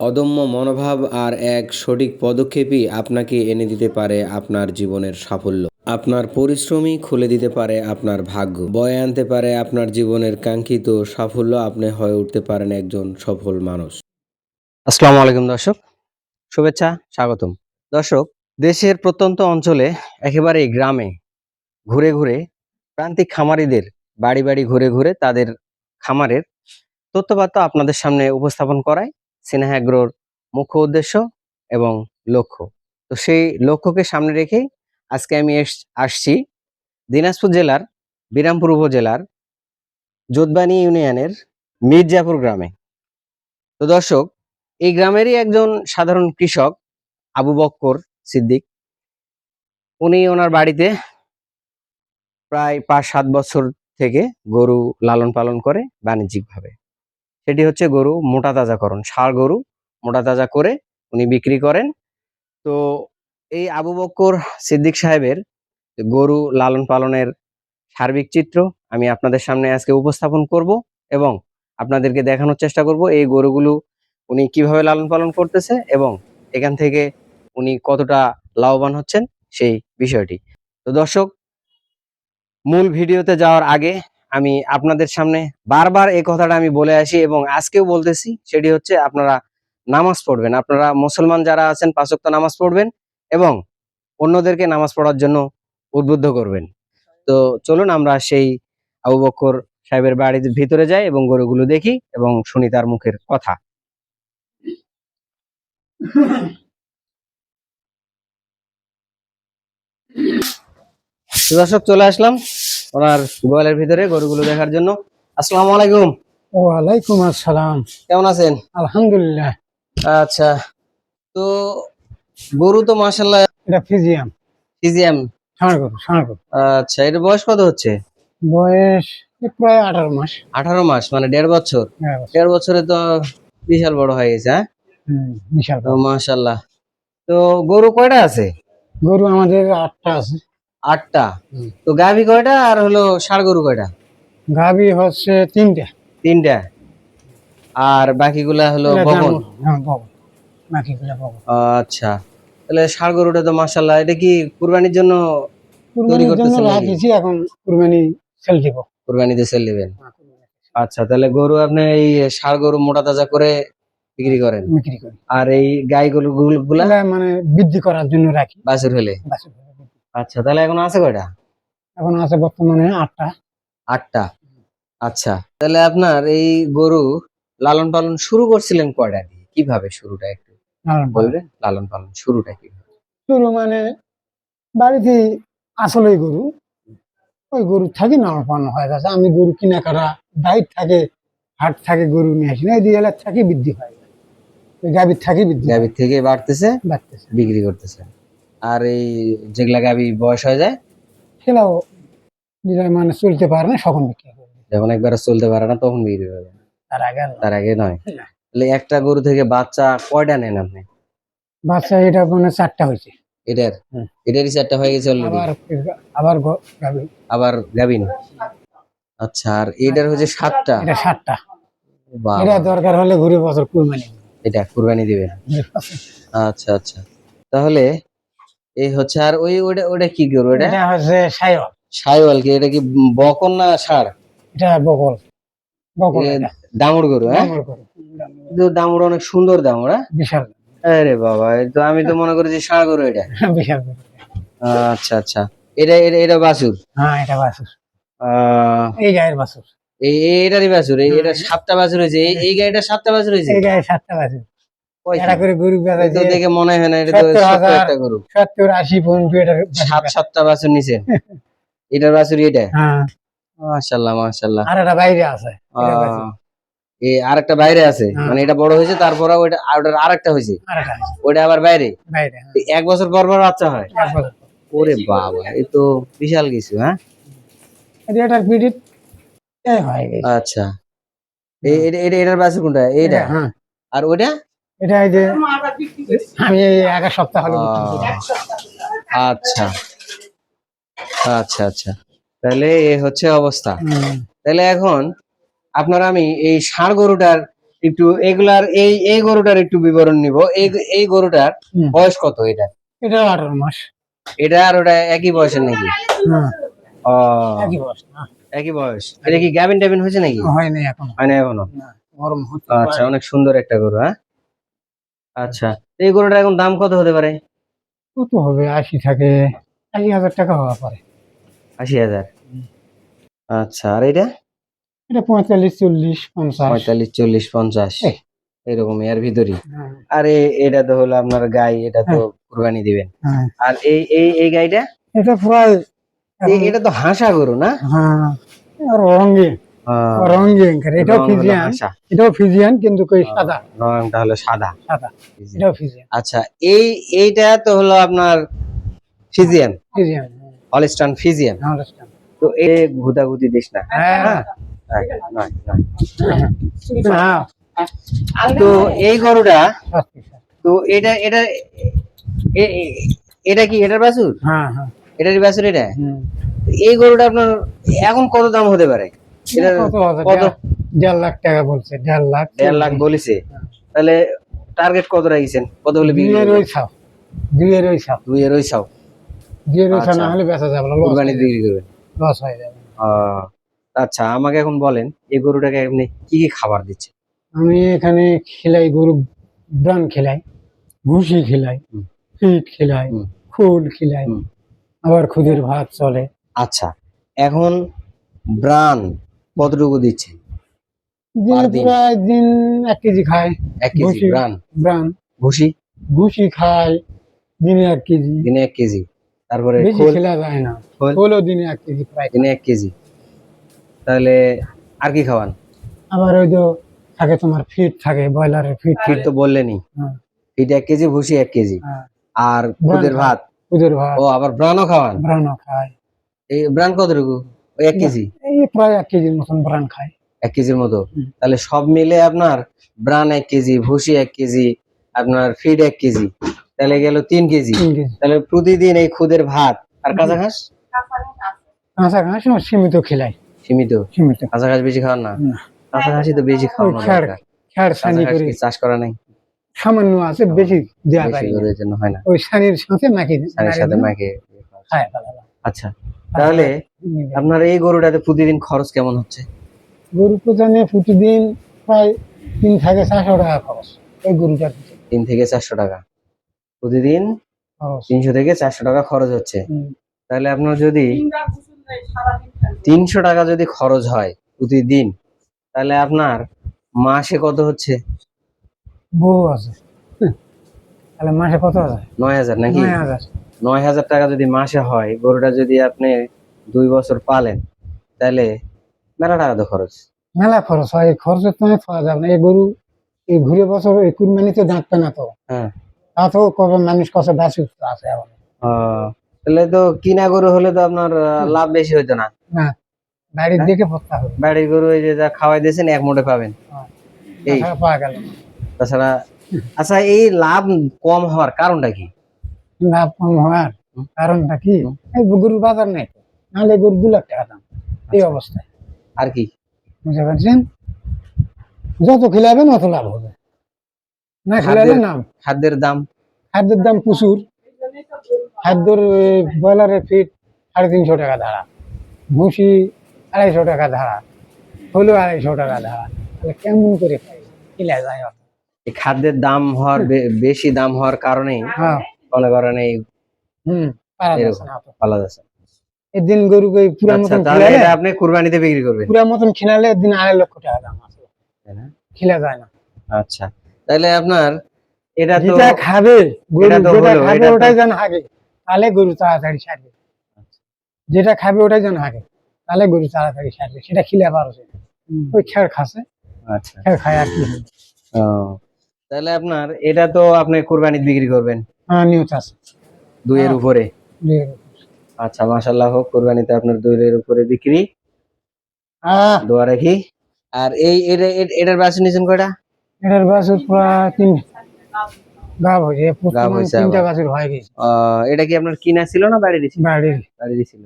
অদম্য মনোভাব আর এক সঠিক পদক্ষেপই আপনাকে এনে দিতে পারে আপনার জীবনের সাফল্য। আপনার পরিশ্রমই খুলে দিতে পারে আপনার ভাগ্য। বয়ে আনতে পারে আপনার জীবনের কাঙ্ক্ষিত সাফল্য আপনি হয়ে উঠতে পারেন একজন সফল মানুষ। আসসালামু আলাইকুম দর্শক। শুভেচ্ছা, স্বাগতম। দর্শক, দেশের প্রত্যন্ত অঞ্চলে একেবারে গ্রামে ঘুরে ঘুরে প্রান্তিক খামারিদের বাড়ি বাড়ি ঘুরে ঘুরে তাদের খামারের তথ্যবার্তা আপনাদের সামনে উপস্থাপন করায় সিনেহাগ্রোর মুখ্য উদ্দেশ্য এবং লক্ষ্য। তো সেই লক্ষ্যকে সামনে রেখেই আজকে আমি আসছি দিনাজপুর জেলার, বিরামপুর উপজেলার যোধবানী ইউনিয়নের মির্জাপুর গ্রামে। তো দর্শক, এই গ্রামেরই একজন সাধারণ কৃষক, আবু বক্কর সিদ্দিক। উনি ওনার বাড়িতে প্রায় পাঁচ সাত বছর থেকে গরু লালন পালন করে বাণিজ্যিকভাবে। সেটি হচ্ছে গরু মোটা তাজা তাজাকরণ, ষাঁড় গরু মোটা তাজা করে উনি বিক্রি করেন। তো এই আবু বক্কর সিদ্দিক সাহেবের গরু লালন পালনের সার্বিক চিত্র আমি আপনাদের সামনে আজকে উপস্থাপন করব এবং আপনাদেরকে দেখানোর চেষ্টা করব এই গরুগুলো উনি কীভাবে লালন পালন করতেছে এবং এখান থেকে উনি কতটা লাভবান হচ্ছেন সেই বিষয়টি। তো দর্শক, মূল ভিডিওতে যাওয়ার আগে আমি আপনাদের সামনে বারবার এই কথাটা আমি বলে আসি এবং আজকেও বলতেছি, সেটি হচ্ছে আপনারা নামাজ পড়বেন। আপনারা মুসলমান যারা আছেন পাঁচক্ত নামাজ পড়বেন এবং অন্যদেরকে নামাজ পড়ার জন্য উদ্বুদ্ধ করবেন। তো চলুন আমরা সেই আবু বক্কর সাহেবের বাড়ির ভিতরে যাই এবং গরুগুলো দেখি এবং শুনি তার মুখের কথা। দর্শক চলে আসলাম। ওনার গোয়ালের ভিতরে গরুগুলো দেখার জন্য। আসসালামু আলাইকুম। ওয়ালাইকুম আসসালাম। কেমন আছেন? আলহামদুলিল্লাহ। আচ্ছা। তো গরু তো মাসাল্লাহ এটা ফিজিয়াম। ফিজিয়াম। ষাঁড় গরু ষাঁড় গরু। আচ্ছা এর বয়স কত হচ্ছে? বয়স প্রায় আঠারো মাস। আঠারো মাস মানে দেড় বছর। হ্যাঁ, দেড় বছরে তো বিশাল বড় হয়ে গেছে হ্যাঁ? বিশাল। মাশাল্লাহ তো গরু কয়টা আছে? গরু আমাদের আটটা আছে। আটটা। তো গাভী কয়টা আর হলো ষাড় গরু কয়টা? গাভি হচ্ছে তিনটা। তিনটা। আর বাকিগুলা হলো হ্যাঁ বগন বাকিগুলো বগন আচ্ছা। তাহলে ষাড় গরুটা তো মাশাল্লাহ এটা কি কুরবানির জন্য জন্য করতেছেন? রাখিছি এখন কুরবানি সেল দিব। কুরবানিতে সেল দিবেন? আচ্ছা তাহলে গরু আপনি এই ষাড় গরু মোটা তাজা করে বিক্রি করেন? বিক্রি করি। আর এই গাই গরু গুলা মানে বৃদ্ধি করার জন্য রাখি। বাছুর হলে বাছুর। আচ্ছা তাহলে এখন আছে কয়টা? এখন আছে বর্তমানে আটটা। আটটা। আচ্ছা তাহলে আপনার এই গরু লালন পালন শুরু করছিলেন কয়টা দিয়ে? কীভাবে শুরুটা একটু। বলবেন? লালন পালন শুরুটা কীভাবে? শুরু মানে বাড়িতে আসলে গরু। ওই গরু থাকি না পালন হয়ে যাচ্ছে আমি গরু কিনা কাটা বাইর থাকে হাট থাকে গরু নিয়ে আসি না। এই দিয়ে থাকি বৃদ্ধি হয়। ওই গাভীর থাকি বৃদ্ধি গাভীর থেকে বাড়তেছে বাড়তেছে। বিক্রি করতেছে। আর এই যেগুলা গাবি বয়স হয়ে যায়? সেটাও যেটা মানে চলতে পারে না সকল বিক্রি করে। যখন একবার চলতে পারে না তখন বিক্রি করবে তার আগে তার আগে নয়? তাহলে একটা গরু থেকে বাচ্চা কয়টা নেন আপনি? বাচ্চা এটা মানে চারটা হয়েছে। এটার? এটারই চারটা হয়ে গেছে অলরেডি আবার আবার গ- গাভী আবার গাভিন আচ্ছা আর এটার হচ্ছে সাতটা? এটা সাতটা। এটা দরকার হলে ঘুরে বছর কুরবানি এটা কুরবানি দিবেন আচ্ছা আচ্ছা। তাহলে এই হচ্ছে আর ওই ওটা ওটা কি গরু এটা? এটা হচ্ছে সাইওয়াল। সাইওয়াল কি? এটা কি বকন না ষাড়? এটা বকল। বকল। দামুড় গরু হ্যাঁ? দামড় অনেক সুন্দর দামুড় হ্যাঁ? বিশাল। আরে বাবা তো আমি তো মনে করি যে ষাড় গরু এটা। বিশাল আচ্ছা আচ্ছা। এটা এটা এটা বাছুর? হ্যাঁ এটা আহ, এই গায়ের বাছুর। এই এটারই বাছুর এই এটা সাতটা বাছুর হয়েছে। এই গাড়িটা সাতটা বাছুর হয়েছে? এই গায়ে সাতটা বাছুর। কয়টা? এটা করে গরু বেচা তো দেখে মনে হয় না এটা তো সত্তর ছোট্ট হাজার। একটা গরু। সত্তর আশি পর্যন্ত এটা সাত সাতটা বাছুর নিচে এটার বাছুর এটা? হ্যাঁ। মাশাল্লাহ মাশাল্লাহ। আর এটা বাইরে আছে। এটা আহ, বাছুর। এই আরেকটা বাইরে আছে। মানে এটা বড় হয়েছে তারপরে ওইটা আরেকটা হয়েছে। ওইটা আবার বাইরে? হ্যাঁ। এক বছর পর পর বাচ্চা হয়? ওরে বাবা এই তো বিশাল কিছু হ্যাঁ? এটার আচ্ছা। এটার বাছুর কোনটা? এইটা? আর ওইটা? এটা এই যে আমি এই এক সপ্তাহ হলে আচ্ছা। আচ্ছা আচ্ছা। তাহলে এ হচ্ছে অবস্থা। তাহলে এখন আপনার আমি এই ষাঁড় গরুটার একটু এগুলার এই এই গরুটার একটু বিবরণ নিব। এই এই গরুটার বয়স কত এটা? এটা আঠারো মাস। এটা আর ওটা একই বয়সের নাকি? হ্যাঁ ও। একই বয়স একই বয়স। এটা কি গ্যাবিন ট্যাবিন হয়েছে নাকি? হয়নি এখন। হয় না এখনও গরম আচ্ছা অনেক সুন্দর একটা গরু হ্যাঁ? আচ্ছা এই গরুটার এখন দাম কত হতে পারে? কত হবে আশি থাকে আশি হাজার টাকা হওয়া পারে। আশি হাজার। আচ্ছা আর এটা? এটা পঁয়তাল্লিশ চল্লিশ পঞ্চাশ। পঁয়তাল্লিশ চল্লিশ পঞ্চাশ। এই। এরকম এর ভিতরই। হ্যাঁ, আর এটা তো হলো আপনার গাই এটা তো কুরবানি দিবেন। হ্যাঁ। আর এই এই এই গাইটা? এটা প্রায় এটা তো হাসা গরু না? হ্যাঁ আর রঙিন আহ, রঙিন করে এটাও ফিজিয়ান। এটাও ফিজিয়ান কিন্তু কই সাদা। রংটা হলো সাদা। সাদা এটাও ফিজিয়ান। আচ্ছা এই এইটা তো হলো আপনার ফিজিয়ান? ফিজিয়ান হলিস্টান ফিজিয়ান? আন্ডারস্ট্যান্ড তো এ ঘুদাঘুদি দিস না। হ্যাঁ। হ্যাঁ তো এই গরুটা। তো এটা এটা কি এটার বাছুর? হ্যাঁ হ্যাঁ। এটারই বাছুর এটা? এই গরুটা আপনার এখন কত দাম হতে পারে? দেড়- লাখ টাকা বলছে দেড় লাখ। দেড় লাখ বলেছে। তাহলে টার্গেট কত রাখিছেন? কত দুইয়ের? ওই দুইয়ের ওই ওই দুইয়ের ওই আচ্ছা। না হলে বেচা যাবে না লস বিক্রি করবেন। লস হয়ে যাবে। আচ্ছা আমাকে এখন বলেন এই গরুটাকে আপনি কি কি খাবার দিচ্ছেন? আমি এখানে খেলাই গরু ব্রান খেলাই ভুসি খেলাই। ফিট খেলাই। ফুল খেলাই আবার খুদের ভাত চলে। আচ্ছা এখন ব্রান কতটুকু দিচ্ছেন? দিনে দিন? প্রায় দিন এক কেজি খায়। এক কেজি। ব্রান ব্রান ভুসি? ভুসি খায় দিনে এক কেজি। দিনে এক কেজি। তারপরে বেশি খেলা? যায় না। খোল? খোলও দিনে এক কেজি প্রায় দিনে এক কেজি। তাহলে আর কি খাওয়ান? আবার ওই যে থাকে তোমার ফিট থাকে ব্রয়লারের ফিট ফিট তো বললেনি। হ্যাঁ। ফিট এক কেজি ভুসি এক কেজি। হ্যাঁ। আর খুদের ভাত? খুদের ভাত। ও আবার ব্রানও খাওয়ান? ব্রানও খায়। এই ব্রান কতটুকু? এক কেজি? প্রায় এক কেজির মতন ব্রান খায়। এক কেজির মতো? তাহলে সব মিলে আপনার ব্রান এক কেজি ভুসি এক কেজি আপনার ফিড এক কেজি তাহলে গেল তিন কেজি। তাহলে প্রতিদিন এই খুদের ভাত আর কাঁচা ঘাস? কাঁচা ঘাস সীমিত খেলাই সীমিত? সীমিত। কাঁচা ঘাস বেশি খাওয়ান না। কাঁচা ঘাসই তো বেশি খাওয়ানো করে চাষ করা নাই? সামান্য আছে বেশি দেওয়া যায়। হয় না। ওই সানির সাথে নাকি সাথে সাথে মাকে আচ্ছা। তাহলে আপনার এই গরুটাতে প্রতিদিন খরচ কেমন হচ্ছে? গরু প্রধানে প্রতিদিন প্রায় তিন থেকে চারশো টাকা খরচ ওই গরুটার তিন থেকে চারশো টাকা। প্রতিদিন তিনশো থেকে চারশো টাকা খরচ হচ্ছে। তাহলে আপনার যদি তিনশো টাকা যদি খরচ হয় প্রতিদিন তাহলে আপনার মাসে কত হচ্ছে? বউ আছে। তাহলে মাসে কত হাজার? নয় হাজার নাকি? নয় হাজার। নয় হাজার টাকা যদি মাসে হয় গরুটা যদি আপনি দুই বছর পালেন তাহলে মেলা টাকা তো খরচ। মেলা খরচ হয় এই খরচের তো পাওয়া যাবে না। এই গরু এই ঘুরে বছর এই কুরবানিতে দাঁতবে না তো। হ্যাঁ। তা তো কবে মানুষ কত বেশি আছে এখন তাহলে তো কিনা গরু হলে তো আপনার লাভ বেশি হইতো না। না বাড়ির হ্যাঁ? দিকে পড়তে হবে। বাড়ির গরু এই যে যা খাওয়াই দিয়েছেন এক মোটে পাবেন। এই। পাওয়া গেল তাছাড়া আচ্ছা এই লাভ কম হওয়ার কারণটা কি? লাভ কম হওয়ার কারণটা কি? এই গরুর বাজার নেই নাহলে গরু দু লাখ টাকা দাম। এই আচ্ছা। অবস্থায়। আর কি? বুঝতে পারছেন? যত খিলাবেন অত লাভ হবে। না খিলালে খাদ্যের- নাম। খাদ্যের দাম? খাদ্যের দাম প্রচুর। খাদ্যর ব্রয়লারের ফিট সাড়ে তিনশো টাকা ধারা। ভুসি আড়াইশো টাকা ধারা। হলো আড়াইশো টাকা ধারা। তাহলে কেমন করে খিলা যায় খাদ্যের দাম হওয়ার বেশি দাম হওয়ার কারণেই হ্যাঁ। মনে করেন এই হুম পারা যাচ্ছে এরকম। পালা যাচ্ছে এদিন গরুকে পুরা আচ্ছা মতন খিলালে আপনি কুরবানিতে বিক্রি করবেন। পুরা মতন খিলালে দিন আড়াই লক্ষ টাকা দাম আছে। খিলা যায় না। আচ্ছা তাহলে আপনার এটা তো যেটা খাবে গরু যেটা খাবে ওটাই যেন হাগে তাহলে গরু তাড়াতাড়ি সারবে। যেটা খাবে ওটাই যেন হাগে তাহলে গরু তাড়াতাড়ি সারবে। সেটা খিলে পারছে ওই খেয়ার খাসে আচ্ছা। খেয়ার খায় আর কি। তাহলে আপনার এটা তো আপনি কুরবানিতে বিক্রি করবেন। হ্যাঁ নিয়ত দুইয়ের হ্যাঁ। উপরে। আচ্ছা মাশাল্লাহ হোক কুরবানিতে আপনার দুইয়ের উপরে বিক্রি। দোয়া রাখি। আর এই এটার বাসন নিয়েছেন কয়টা? এটার প্রায় তিন। গাব হয়েছে তিনটা। হয়ে গেছে। এটা কি আপনার কিনা ছিল না বাড়ি দিছিল বাড়ির। বাড়ি দিছিল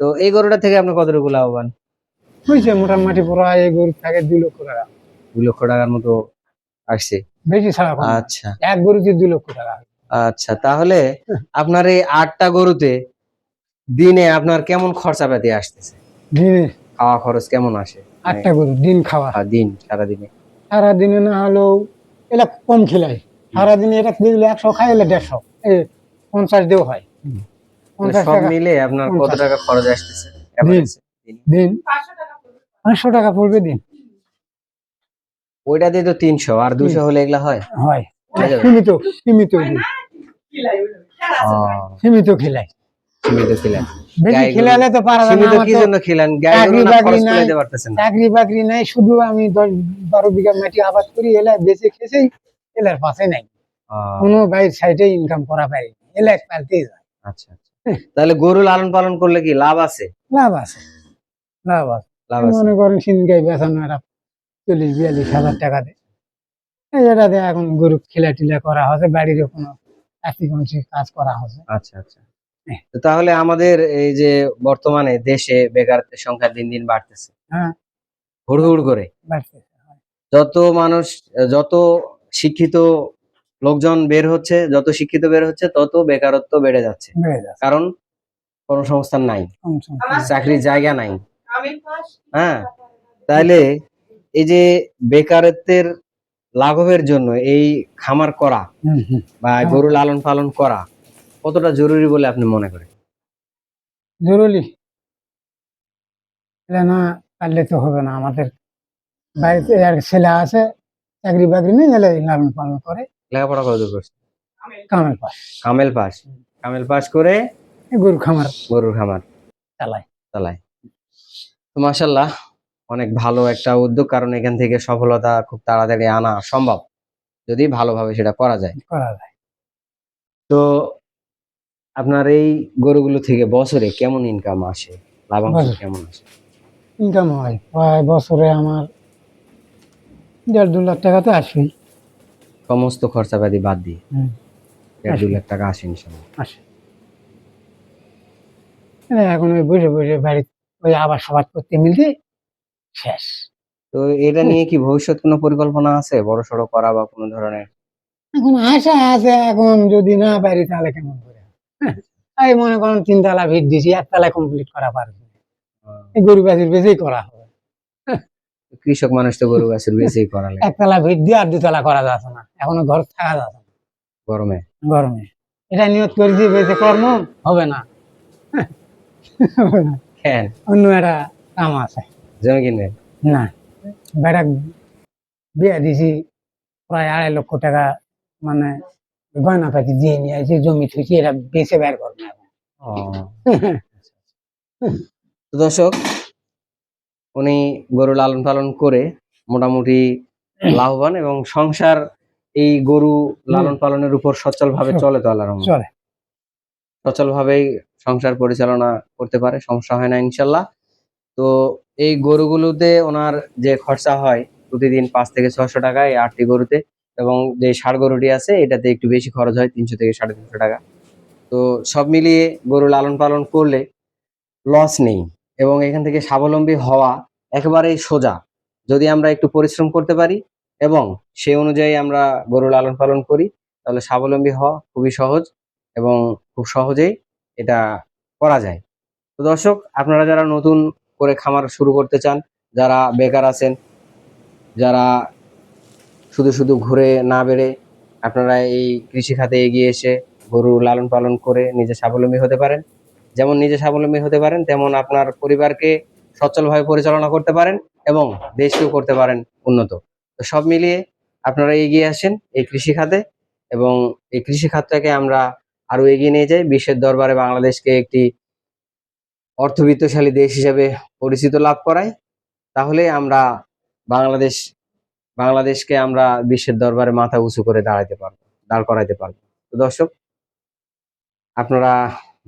তো এই গরুটা থেকে আপনি কতটুকু লাভবান? হয়েছে মোটামুটি প্রায় এই গরু থাকে দুই লক্ষ টাকা। দুই লক্ষ টাকার মতো আসছে। বেশি ছাড়া আচ্ছা। এক গরুতে দুই লক্ষ টাকা। আচ্ছা তাহলে আপনার এই আটটা গরুতে দিনে আপনার কেমন খরচা পাতি আসতেছে? দিনে? খাওয়া খরচ কেমন আসে? আটটা গরু দিন খাওয়া। দিন সারাদিনে? সারাদিনে না হলেও এলা কম খেলাই সারাদিনে এটা দিলে একশো খাই এলে দেড়শো। এ পঞ্চাশ দেও হয়। পঞ্চাশ সব টাকা। মিলে আপনার কত টাকা খরচ আসতেছে? দিন। পাঁচশো টাকা পড়বে। দিন। ওইটা দিয়ে তো তিনশো আর দুশো হলে এগুলা হয়? হয়। সীমিত সীমিত সীমিত খেলাই সীমিত খিলান বেশি খেলালে তো পারা যায় না কি জন্য খিলান? চাকরি বাকরি নাই। কুলাইতে পারতেছেন না। চাকরি বাকরি নাই শুধু আমি দশ বারো বিঘা মাটি আবাদ করি এলা বেঁচে খেয়েছেই এলার পাশে নাই। কোনো বাইর সাইডে ইনকাম করা পারি এলা পালতেই যায়। আচ্ছা আচ্ছা। তাহলে গরু লালন পালন করলে কি লাভ আছে? লাভ আছে লাভ আছে। লাভ আছে। মনে করেন সিনগাই বেচানো একটা চল্লিশ বিয়াল্লিশ হাজার টাকা দেয়। এটাতে এখন গরু খিলা টিলা করা হচ্ছে বাড়িরও কোনো কাজ করা হচ্ছে আচ্ছা আচ্ছা। তাহলে আমাদের এই যে বর্তমানে দেশে বেকারত্বের সংখ্যা দিন দিন বাড়তেছে। হ্যাঁ। হুড় হুড় করে। যত মানুষ যত শিক্ষিত লোকজন বের হচ্ছে যত শিক্ষিত বের হচ্ছে তত বেকারত্ব বেড়ে যাচ্ছে। বেড়ে যাচ্ছে। কারণ কর্মসংস্থান নাই। চাকরির জায়গা নাই। হ্যাঁ। তাহলে এই যে বেকারত্বের লাঘবের জন্য এই খামার করা। বা গরু লালন পালন করা কতটা জরুরি বলে আপনি মনে করেন? জরুরি। না পারলে তো হবে না। আমাদের বাড়িতে আর ছেলে আছে চাকরি বাকরি নেই এলে লালন পালন করে লেখাপড়া কত করছে? কামের পাশ। কামেল পাস কামেল পাস করে গরু খামার। গরুর খামার। চালায়। চালায়। তো মাসাল্লাহ অনেক ভালো একটা উদ্যোগ কারণ এখান থেকে সফলতা খুব তাড়াতাড়ি আনা সম্ভব যদি ভালোভাবে সেটা করা যায়। করা যায়। তো আপনার এই গরুগুলো থেকে বছরে কেমন ইনকাম আসে? লাভাংশ কেমন আসে? ইনকাম হয় প্রায় বছরে আমার দেড় দু লাখ টাকা তো আসবেই সমস্ত খরচাপাতি বাদ দিয়ে? দেড় দু লাখ টাকা আসে ইনশাল্লাহ। আসে। এখন ওই বসে বসে বাড়ি ওই আবার সবাদ করতে মিলতে শেষ। তো এটা নিয়ে কি ভবিষ্যৎ কোনো পরিকল্পনা আছে? বড় সড়ো করা বা কোনো ধরনের? এখন আশা আছে এখন যদি না পারি তাহলে কেমন করে? হ্যাঁ, এই মনে করেন তিনতলা ভিট দিছি একতলা কমপ্লিট করা পারবে এই গরু বাছুর বেশি করা হবে। কৃষক মানুষ তো গরু গাছের বেশি করা লাগে। একতলা ভিট দিয়ে আর দুতলা করা যাচ্ছে না। এখনও ঘর থাকা যাচ্ছে না। গরমে। গরমে। এটা নিয়ত করে দিয়ে বেঁচে কর্ম হবে না। হবে না। হ্যাঁ। অন্য একটা কাম আছে। জমি কিনবে না। বেটা বিয়া দিছি প্রায় আড়াই লক্ষ টাকা মানে গয়না পাতি দিয়ে নিয়ে আসি জমি থুইছি এটা বেচে বের করব তো দর্শক উনি গরু লালন পালন করে মোটামুটি লাভবান এবং সংসার এই গরু লালন পালনের উপর সচল ভাবে চলে তো। চলে। সচল ভাবেই সংসার পরিচালনা করতে পারে সমস্যা হয় না ইনশাল্লাহ। তো এই গরুগুলোতে ওনার যে খরচা হয় প্রতিদিন পাঁচ থেকে ছশো টাকা এই আটটি গরুতে এবং যে ষাড় গরুটি আছে, এটাতে একটু বেশি খরচ হয় তিনশো থেকে সাড়ে তিনশো টাকা। তো সব মিলিয়ে গরু লালন পালন করলে লস নেই এবং এখান থেকে স্বাবলম্বী হওয়া একেবারেই সোজা। যদি আমরা একটু পরিশ্রম করতে পারি এবং সে অনুযায়ী আমরা গরু লালন পালন করি, তাহলে স্বাবলম্বী হওয়া খুবই সহজ এবং খুব সহজেই এটা করা যায়। তো দর্শক, আপনারা যারা নতুন করে খামার শুরু করতে চান, যারা বেকার আছেন, যারা শুধু শুধু ঘুরে না বেড়ে আপনারা এই কৃষি খাতে এগিয়ে এসে গরু লালন পালন করে নিজে স্বাবলম্বী হতে পারেন। যেমন নিজে স্বাবলম্বী হতে পারেন, তেমন আপনার পরিবারকে সচ্ছলভাবে পরিচালনা করতে পারেন এবং দেশকেও করতে পারেন উন্নত। তো সব মিলিয়ে আপনারা এগিয়ে আসেন এই কৃষি খাতে এবং এই কৃষি খাতটাকে আমরা আরও এগিয়ে নিয়ে যাই। বিশ্বের দরবারে বাংলাদেশকে একটি অর্থবিত্তশালী দেশ হিসেবে পরিচিত লাভ করায়, তাহলে আমরা বাংলাদেশ, বাংলাদেশকে আমরা বিশ্বের দরবারে মাথা উঁচু করে দাঁড়াতে পারব, দাঁড় করাইতে পারব। তো দর্শক, আপনারা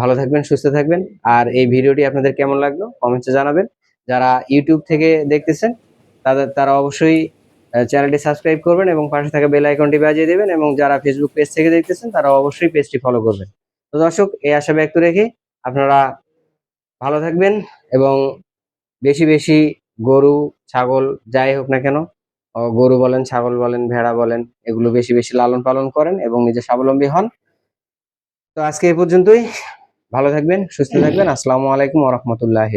ভালো থাকবেন, সুস্থ থাকবেন, আর এই ভিডিওটি আপনাদের কেমন লাগল কমেন্টে জানাবেন। যারা ইউটিউব থেকে দেখতেছেন, তাদের, তারা অবশ্যই চ্যানেলটি সাবস্ক্রাইব করবেন এবং পাশে থাকা বেল আইকনটি বাজিয়ে দেবেন এবং যারা ফেসবুক পেজ থেকে দেখতেছেন তারা অবশ্যই পেজটি ফলো করবেন। তো দর্শক, এই আশা ব্যক্ত রেখে আপনারা ভালো থাকবেন এবং বেশি বেশি গরু, ছাগল যাই হোক না কেন গরু বলেন, ছাগল বলেন, ভেড়া বলেন, এগুলো বেশি বেশি লালন পালন করেন এবং নিজে স্বাবলম্বী হন। তো আজকে এ পর্যন্তই। ভালো থাকবেন, সুস্থ থাকবেন। আসসালামু আলাইকুম ওরহমতুল্লাহ